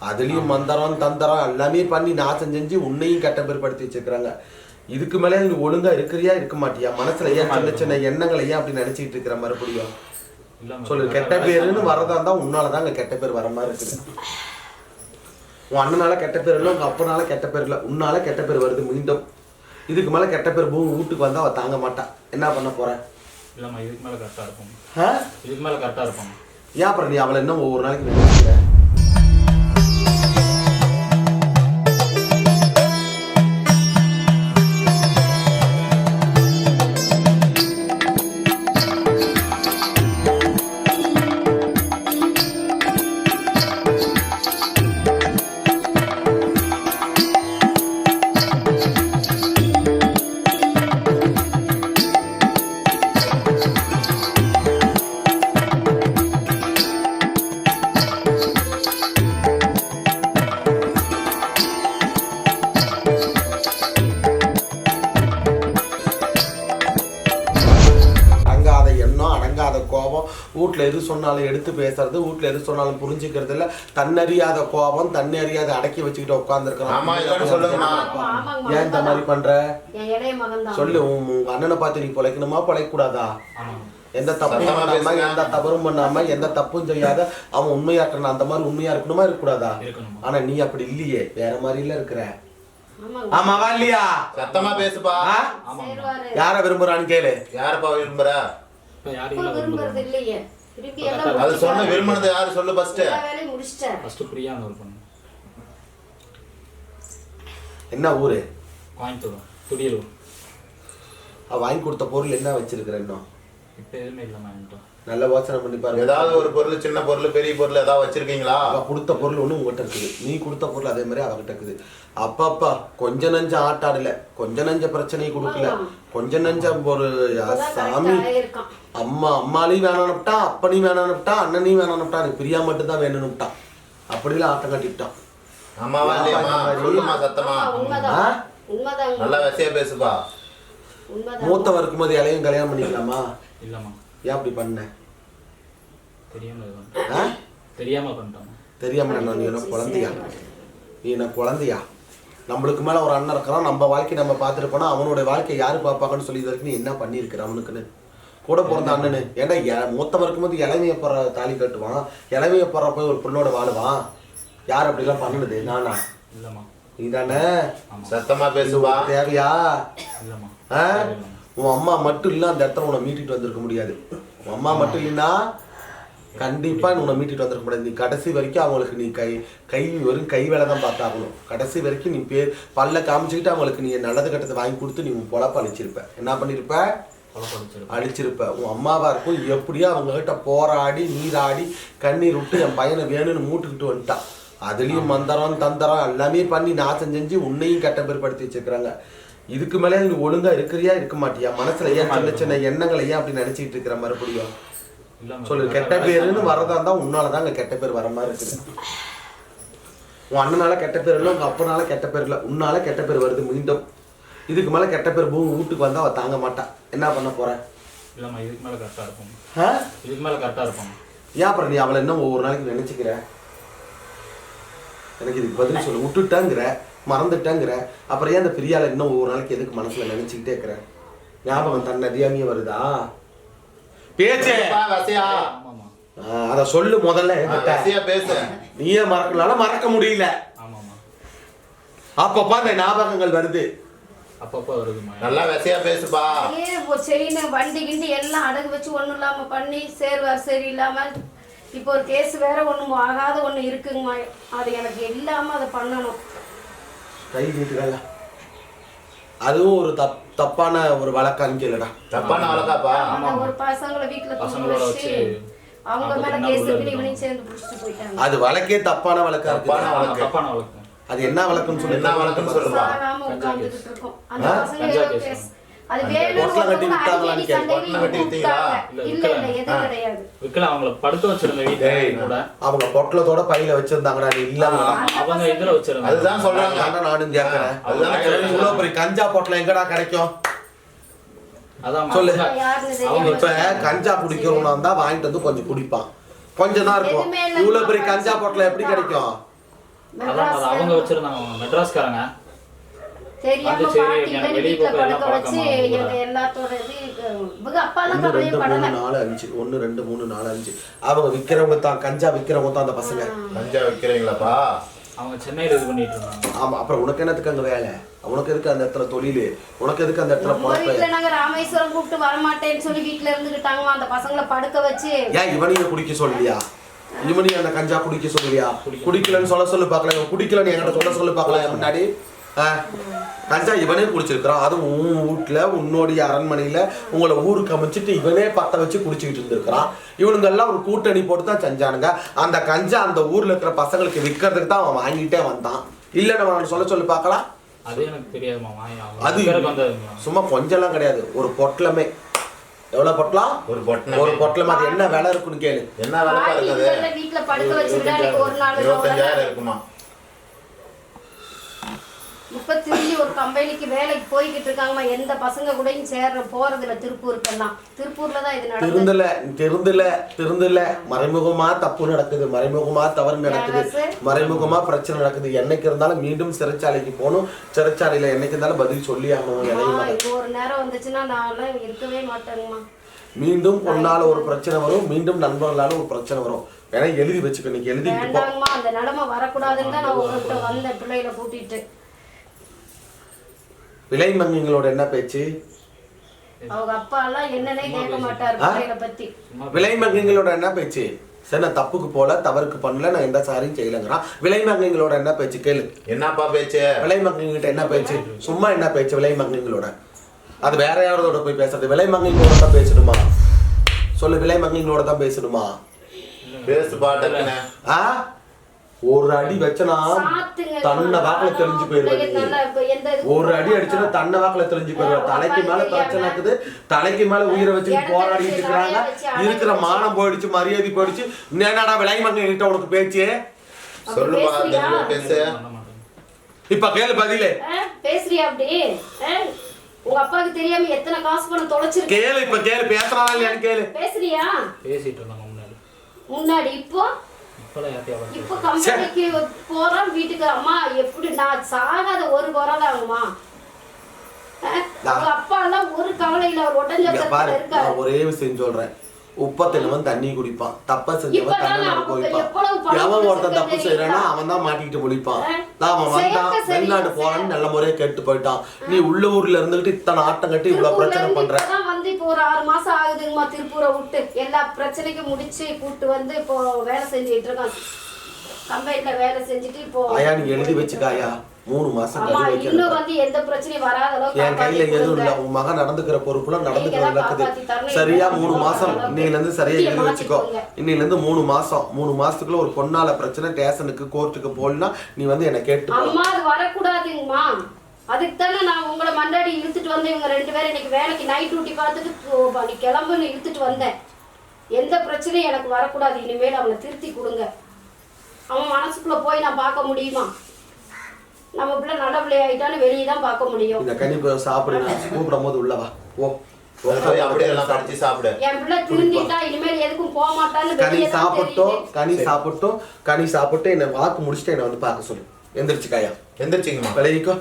அதுலயும் மந்திரம் தந்திரம் எல்லாமே பண்ணி நாசம் செஞ்சு உன்னையும் கெட்ட பேர் படுத்தி வச்சிருக்காங்க இதுக்கு மேலே நீ ஒழுங்கா இருக்கிறியா இருக்க மாட்டியா? மனசுல ஏன் சின்ன சின்ன எண்ணங்களை ஏன் அப்படி நினைச்சிட்டு இருக்கிற மறுபடியும்? சொல்லு கெட்ட பேருன்னு வரதா இருந்தா உன்னாலதான் அங்க கெட்ட பேர் வர மாதிரி இருக்குது. உன் அண்ணனால கெட்ட பேர் இல்லை உங்க அப்பனால கெட்ட பேர் இல்லை. உன்னால கெட்ட பேர் வருது மீண்டும். இதுக்கு மேல கெட்ட பேர் பூமி வீட்டுக்கு வந்தா அவ தாங்க மாட்டா. என்ன பண்ண போற? இல்லாம இதுக்கு மேல கரெக்டா இருக்கும் ஆ? இதுக்கு மேல கரெக்டா இருக்கும் ஏன் அப்புறம் நீ அவளை என்ன ஒவ்வொரு நாளைக்கு நினைக்கிற சொன்னாலும் எடுத்து பேசுறது வீட்ல எது சொன்னாலும் புரிஞ்சுக்கிறது இல்ல தன்னறியாத கோபம் தன்னறியாத அடக்கி வச்சுக்கிட்டு சொல்லுங்கம்மா. ஆமாங்க, ஏன் இந்த மாதிரி பண்ற? சொல்லு உன் உங்க அண்ணனை பார்த்து நீ பிழைக்கணுமா பிழைக்க கூடாதா ஆமா எந்த தப்பும் பண்ணாம. எந்த தவறும் பண்ணாம எந்த தப்பும் செய்யாத அவன் உண்மையா இருக்கணும் அந்த மாதிரி உண்மையா இருக்கணுமா இருக்கக்கூடாதா? ஆனா நீ அப்படி இல்லையே. வேற மாதிரி இல்ல இருக்கிற ஆமாவா இல்லையா? சத்தமா பேசுப்பா. யார விரும்புறான்னு கேளு. யாருப்பா விரும்புற? அது சொன்ன விரும்பினது யாரு சொல்லு ஃபர்ஸ்ட் எல்லா வேலையும் முடிச்சிட்டேன் ஃபர்ஸ்ட் பிரியா ஒரு பொண்ணு. என்ன ஊரு? கோயம்புத்தூர் துடியலூர். அவ வாங்கி கொடுத்த பொருள் என்ன வச்சிருக்கிற இன்னும்? இப்ப எதுவுமே இல்லம்மா என்கிட்ட. நல்ல யோசனை பண்ணி பாருங்க. ஏதாவது ஒரு பொருள் சின்ன பொருள் பெரிய பொருள் ஏதாவது வச்சிருக்கீங்களா? அவ கொடுத்த பொருள் ஒண்ணு உங்ககிட்ட இருக்குது. நீ கொடுத்த பொருள் அதே மாதிரி அவகிட்ட இருக்குது. அப்பப்பா கொஞ்ச நஞ்ச ஆட்டாடல. கொஞ்ச நஞ்ச பிரச்சனை கொடுக்கல. கொஞ்ச நஞ்ச ஒரு சாமி. அம்மா அம்மாலையும் வேணான்னுட்டா அப்பனையும் வேணான்னுட்டா அண்ணனையும் வேணான்னுட்டா எனக்கு பிரியா மட்டும் தான் வேணும்னுட்டான் அப்படிலாம் ஆட்டம் கட்டிவிட்டான் ஆமாவா இல்லையாம்மா? சொல்லுமா சத்தமா? நல்லா வசையா பேசுப்பா. உண்மைதான். மூத்தவ இருக்கும்போது இளையும் கல்யாணம் பண்ணிக்கலாமா? இல்லம்மா. ஏன் அப்படி பண்ண? தெரியாம? தெரியாம பண்ணிட்டோம். தெரியாம என்ன நீ என்ன குழந்தையா? நீ என்ன குழந்தையா? நம்மளுக்கு மேல ஒரு அண்ணன் இருக்கிறான் நம்ம வாழ்க்கை நம்ம பார்த்துட்டு அவனுடைய வாழ்க்கையை யாரு பார்ப்பாங்கன்னு சொல்லி இது வரைக்கும் நீ என்ன பண்ணியிருக்கிற அவனுக்குன்னு? கூட பிறந்த அண்ணனு. ஏன்டா எ- மூத்தவன் இருக்கும்போது இளமைய போற தாலி கட்டுவான். இளமைய போற போய் ஒரு பொண்ணோட வாழுவான். யார் அப்படிலாம் பண்ணுனது? நானா? இல்லம்மா. நீ தானே சத்தமா பேசுவா? தேவையா? உன் அம்மா மட்டும் இல்ல அந்த இடத்துல உன்னை மீட்டிட்டு வந்திருக்க முடியாது. உன் அம்மா மட்டும் இல்லைன்னா கண்டிப்பா நீ உன்னை மீட்டிட்டு வந்திருக்க முடியாது நீ கடைசி வரைக்கும் அவங்களுக்கு நீ கை கை வெறும் கை வேலை தான் பார்த்தாகணும். கடைசி வரைக்கும் நீ பேர் பல்ல காமிச்சுக்கிட்டு அவங்களுக்கு நீ நல்லது கட்டத்தை வாங்கி கொடுத்து நீ உன் பொழப்ப அழிச்சிருப்ப. என்ன பண்ணிருப்ப? அழிச்சிருப்ப. உன் அம்மாவா இருக்கும் எப்படியோ அவங்க கிட்ட போராடி நீராடி கண்ணீர் விட்டு என் பையனை வேணும்னு மூட்டுக்கிட்டு வந்துட்டான் அதுலயும் மந்திரம் தந்திரம் எல்லாமே பண்ணி நாசம் செஞ்சு உன்னையும் கெட்ட பேர் படுத்தி வச்சிருக்காங்க இதுக்கு மேலே நீ ஒழுங்கா இருக்கிறியா இருக்க மாட்டியா? மனசுல ஏன் சின்ன சின்ன எண்ணங்களை ஏன் அப்படி நினைச்சிட்டு இருக்கிற மறுபடியும்? சொல்லு கெட்ட பேருன்னு வரதா இருந்தா உன்னாலதான் அங்க கெட்ட பேர் வர மாதிரி இருக்குது. உன் அண்ணனால கெட்ட பேர் இல்லை உங்க அப்பனால கெட்ட பேர் இல்லை. உன்னால கெட்ட பேர் வருது மீண்டும். இதுக்கு மேல கெட்ட பேர் பூமி வீட்டுக்கு வந்தா அவ தாங்க மாட்டா. என்ன பண்ண போற? இல்லம்மா இதுக்கு மேல கரெக்டா இருக்கும்? இதுக்கு மேல கரெக்டா இருக்கும். ஏன் அப்புறம் நீ அவளை என்ன ஒவ்வொரு நாளைக்கு நினைச்சுக்கிற? எனக்கு இதுக்கு பதில் சொல்லு. விட்டுட்டாங்கிற மறந்துட்டாங்கிற. அப்புறம் ஏன் அந்த பிரியால இன்னும் ஒவ்வொரு நாளைக்கு எதுக்கு மனசுல நினைச்சுக்கிட்டே இருக்கிற? ஞாபகம் தன் அதிகாமியே வருதா? பேச்சே. வசையா அத சொல்லு முதல்ல பேசு. நீயே மறக்கனால மறக்க முடியல. அப்பப்ப அந்த ஞாபகங்கள் வருது. அப்பப்போ வருதுமா நல்லா வசையா பேசுப்பா. செயின் வண்டி கிண்டி எல்லாம் அடகு வச்சு ஒண்ணும் இல்லாம பண்ணி சேர்வார் சரி இல்லாம இப்போ ஒரு கேஸ் வேற ஒண்ணும் ஆகாத ஒண்ணு இருக்குங்கம்மா. அது எனக்கு இல்லாம அதை பண்ணணும். கை நீட்டுக்கல அதுவும் ஒரு தப் தப்பான ஒரு வழக்கான்னு கேளுடா. தப்பான வழக்காப்பா? அந்த ஒரு பசங்களை வீட்டுல தூங்க பசங்களோட வச்சு வச்சு அவங்க மேல அவங்க கேஸ் உள்ள இருக்கு இருக்காங்க. இவனையும் சேர்ந்து புடிச்சிட்டு போயிட்டாங்க. அது வழக்கே தப்பான வழக்கா தப்பான வழக்கு. தப்பான வழக்கம். அது என்ன வழக்குன்னு சொல்லி. என்ன வழக்குன்னு சொல்லுப்பா இருக்கோம். அந்த? பசங்க அது. இல்ல, இல்ல இல்ல விக்கல. அவங்கள படுக்க வச்சிருந்த வீட்டுல கூட. அவங்க பொட்டலத்தோட பையில வச்சிருந்தாங்கடா நீ இல்லாம. அவங்க இதுல வச்சிருந்தாங்க அதுதான் சொல்றாங்க. அதான் நானும் கேட்கறேன் அதுதான். இவ்வளவு பெரிய கஞ்சா பொட்டலம் எங்கடா கிடைக்கும்? அதான் சொல்லு. அவங்க இப்ப கஞ்சா குடிக்கிறவனா இருந்தா வாங்கிட்டு வந்து கொஞ்சம் குடிப்பான். கொஞ்சம் தான் இருக்கும். இல்ல. இவ்வளவு பெரிய கஞ்சா பொட்டலம் எப்படி கிடைக்கும்? அவங்க வச்சிருந்தாங்க. மெட்ராஸ்காரங்க. தெரியாம அது சரி, பாட்டி எனக்கு இல்லைன்னு வெளிய படுக்க வச்சு பழக்கமா இருக்கும் எங்க எல்லாத்தோட இது இவங்க அப்பாலாம் ஒன்று கவலையே ரெண்டு படல. மூணு நாலு அஞ்சு. ஒன்று ரெண்டு மூணு நாலு அஞ்சு. அவங்க விற்கிறவங்க தான் கஞ்சா விற்கிறவங்க தான் அந்த பசங்க. கஞ்சா வைக்கிறீங்களாப்பா? அவங்க சென்னையில இது பண்ணிட்டு இருந்தாங்க ஆமா அப்புறம் உனக்கு என்னத்துக்கு அங்க வேலை? உனக்கு எதுக்கு அந்த இடத்துல தொழில்? உனக்கு எதுக்கு அந்த இடத்துல பொழப்பு? வீட்டுல நாங்க ராமேஸ்வரம் கூப்பிட்டு வரமாட்டேன்னு சொல்லி வீட்டுல இருந்துகிட்டாங்கம்மா அந்த பசங்களை படுக்க வச்சு. ஏன் இவனையும் குடிக்க சொல்லலையா? இவனையும் அந்த கஞ்சா குடிக்க சொல்லலையா? குடிக்கலன்னு சொல்ல சொல்லு பார்க்கல. இவன் குடிக்கலன்னு என்கிட்ட சொல்ல சொல்லு பார்க்கல. என் முன்னாடி? கஞ்சா இவனே குடிச்சிருக்கிறான். அதுவும் உன் வீட்டுல உன்னுடைய அரண்மனையில உங்களை ஊருக்கு அமைச்சிட்டு இவனே பத்த வச்சு குடிச்சுக்கிட்டு இருந்திருக்கிறான். இவனுங்க எல்லாம் ஒரு கூட்டணி போட்டு தான் செஞ்சானுங்க. அந்த கஞ்சா அந்த ஊர்ல இருக்கிற பசங்களுக்கு விற்கிறதுக்கு தான் அவன் வாங்கிட்டே வந்தான். இல்லைன்னு அவன் சொல்ல சொல்லு பார்க்கலாம்? அது எனக்கு தெரியாது மாமா. அது சும்மா கொஞ்சம்லாம் கிடையாது. ஒரு பொட்டலமே. எவ்வளவு பொட்டலாம்? ஒரு பொட்டணமே. ஒரு பொட்டலம். அது என்ன விலை இருக்குன்னு கேளு. என்ன வேலைப்பா பாட்டி இருக்குது இல்ல வீட்டுல படுக்க வச்சுக்கிட்டா எனக்கு ஒரு நாள் இருபத்தஞ்சாயிரம் இருக்குமா இப்ப திரும்பி ஒரு கம்பெனிக்கு வேலைக்கு போய்கிட்டு இருக்காங்கம்மா. எந்த பசங்க கூடயும் சேர்ற போறதில்ல திருப்பூருக்கெல்லாம். திருப்பூர்ல தான் இது நடக்குது திருந்தல திருந்தல திருந்தல. மறைமுகமா தப்பு நடக்குது. மறைமுகமா தவறு நடக்குது? மறைமுகமா பிரச்சனை நடக்குது. என்னைக்கு இருந்தாலும் மீண்டும் சிறைச்சாலைக்கு போகணும். சிறைச்சாலையில என்னைக்கு இருந்தாலும் பதில் சொல்லி ஆகணும். இப்போ ஒரு நேரம் வந்துச்சுன்னா நான்லாம் இருக்கவே மாட்டேங்கம்மா. மீண்டும் பொண்ணால ஒரு பிரச்சனை வரும். மீண்டும் நண்பர்களால ஒரு பிரச்சனை வரும். வேணா எழுதி வச்சுக்க. போ வேண்டாங்கம்மா அந்த நிலைமை வரக்கூடாதுன்னு தான் நான் உங்ககிட்ட வந்தேன் பிள்ளைகளை கூட்டிட்டு. விலை மங்கிங்களோட என்ன பேச்சு? அவங்க அப்பா எல்லாம் என்னன்னே கேட்க மாட்டாரு பிள்ளைகளை பத்தி. விலை மங்கிங்களோட என்ன பேச்சு? சரி நான் தப்புக்கு போல தவறுக்கு பண்ணல நான் எந்த சாரியும் செய்யலங்கிறான். விலை மங்கிங்களோட என்ன பேச்சு? கேளு. என்னப்பா பேச்சு? விலை மங்கிங்கிட்ட என்ன பேச்சு? சும்மா என்ன பேச்சு விலை மங்கிங்களோட அது வேற யாரோட போய் பேசுறது? விலை மங்கிங்களோட தான் பேசணுமா? சொல்லு விலை மங்கிங்களோட தான் பேசணுமா? பேசுப்பா டக்குன்னு ஆ? ஒரு அடி வச்சனா தன்னை வாக்குல தெரிஞ்சு பிள்ளைங்க நல்லா போயிருவாரு இப்ப எந்த இதுக்கும் ஒரு அடி அடிச்சுன்னா தன்னை வாக்குல தெரிஞ்சு போயிருவாரு தலைக்கு மேல பிரச்சனை இருக்குது தலைக்கு மேல உயிரை வச்சு போராடிட்டு இருக்கிறாங்க இருக்கிற மானம் போயிடுச்சு மரியாதை போயிடுச்சு. என்னடா விலை மங்கி கிட்ட உனக்கு பேச்சு? தெளிவா பேசு. பண்ண இப்ப கேளு பதிலே. பேசுறியா அப்படி? உங்க அப்பாவுக்கு தெரியாம எத்தனை காசு பணம் தொலைச்சிருக்கு? கேளு இப்ப கேளு. பேசுறானா இல்லையான்னு கேளு. பேசுறியா? பேசிட்டு இருந்தாங்க முன்னாடி. முன்னாடி இப்போ? இப்போ கம்பெனிக்கு போறோம் வீட்டுக்கு அம்மா எப்படி? நான் சாகாத ஒரு அப்பா எல்லாம் ஒரு கவலையில அவர் இங்க உடஞ்ச பாரு இருக்காரு. நான் ஒரே விஷயம் சொல்றேன். உப்ப தினவன் தண்ணி குடிப்பான். தப்ப செஞ்சவன் தண்ணி எவன் ஒருத்தன் தப்பு? செய்யறானா அவன் தான் மாட்டிக்கிட்டு? நான் அவன் வந்தான் வெளிநாடு போறான்னு நல்ல முறையா கேட்டு போயிட்டான். நீ உள்ள ஊர்ல இருந்துகிட்டு இத்தனை ஆட்டம் கட்டி இவ்வளவு பிரச்சனை பண்ற. ஒரு ஆறு மாசம் ஆகுதுங்கம்மா திருப்பூரை விட்டு. எல்லா பிரச்சனைக்கும் முடிச்சு கூட்டு வந்து இப்போ வேலை செஞ்சுட்டு இருக்கான் கம்பெனில வேலை செஞ்சுட்டு இப்போ ஆயா நீ எழுதி வச்சுக்காயா மூணு மாசம் இன்னும் வந்து எந்த பிரச்சனையும் வராத அளவுக்கு என் கையில எதுவும் இல்ல. உன் மகன் நடந்துக்கிற பொறுப்புல நடந்துக்கிற நடக்குது. சரியா மூணு மாசம். இன்னையில இருந்து சரியா எழுதி வச்சுக்கோ. இன்னையில இருந்து மூணு மாசம். மூணு மாசத்துக்குள்ள ஒரு பொண்ணால பிரச்சனை ஸ்டேஷனுக்கு கோர்ட்டுக்கு போகலன்னா நீ வந்து என்ன கேட்டு. அம்மா அது வரக்கூடாதுங்கம்மா. அதுக்கு தானே நான் உங்களை மண்டாடி இழுத்துட்டு வந்து இவங்க ரெண்டு பேரும் இன்னைக்கு வேலைக்கு நைட் டியூட்டி பார்த்துட்டு கிளம்புன்னு இழுத்துட்டு வந்தேன். எந்த பிரச்சனையும் எனக்கு வரக்கூடாது. இனிமேல் அவனை திருத்தி கொடுங்க. அவன் மனசுக்குள்ள போய் நான் பார்க்க முடியுமா? நம்ம பிள்ளை நல்ல பிள்ளை ஆயிட்டான்னு வெளியே தான் பார்க்க முடியும். இந்த கனி போய் சாப்பிடு. நான் கூப்பிடும் போது உள்ள வா. ஓ கனி சாப்பிட்டோம். கனி சாப்பிட்டோம். கனி சாப்பிட்டு என்ன வாக்கு முடிச்சுட்டு என்ன வந்து பார்க்க சொல்லு. எந்திரிச்சு காயா? எந்திரிச்சிங்கம்மா விளைவிக்கோ